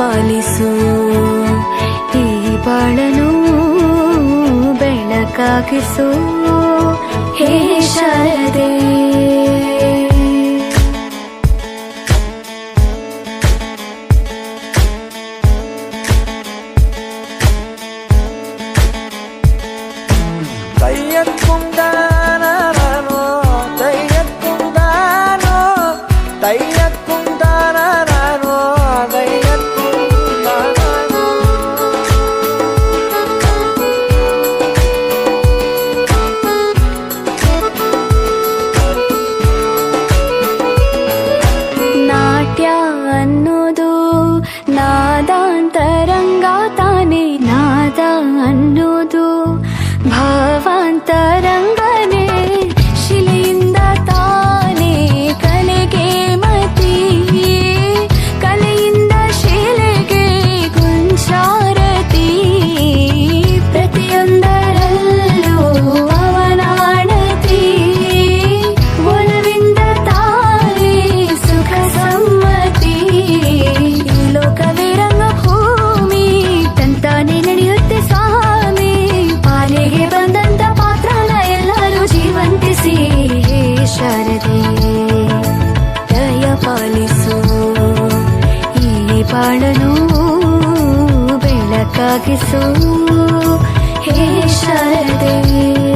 ಪಾಲಿಸು. ಈ ಬಾಳನು ಬೆಳಕಾಗಿಸು ಹೇ ಶಾರದೆ. ಶಾರದೆ ದಯ ಪಾಲಿಸು. ಈ ಬಾಳನು ಬೆಳಕಾಗಿಸು. ಹೇ ಶಾರದೆ.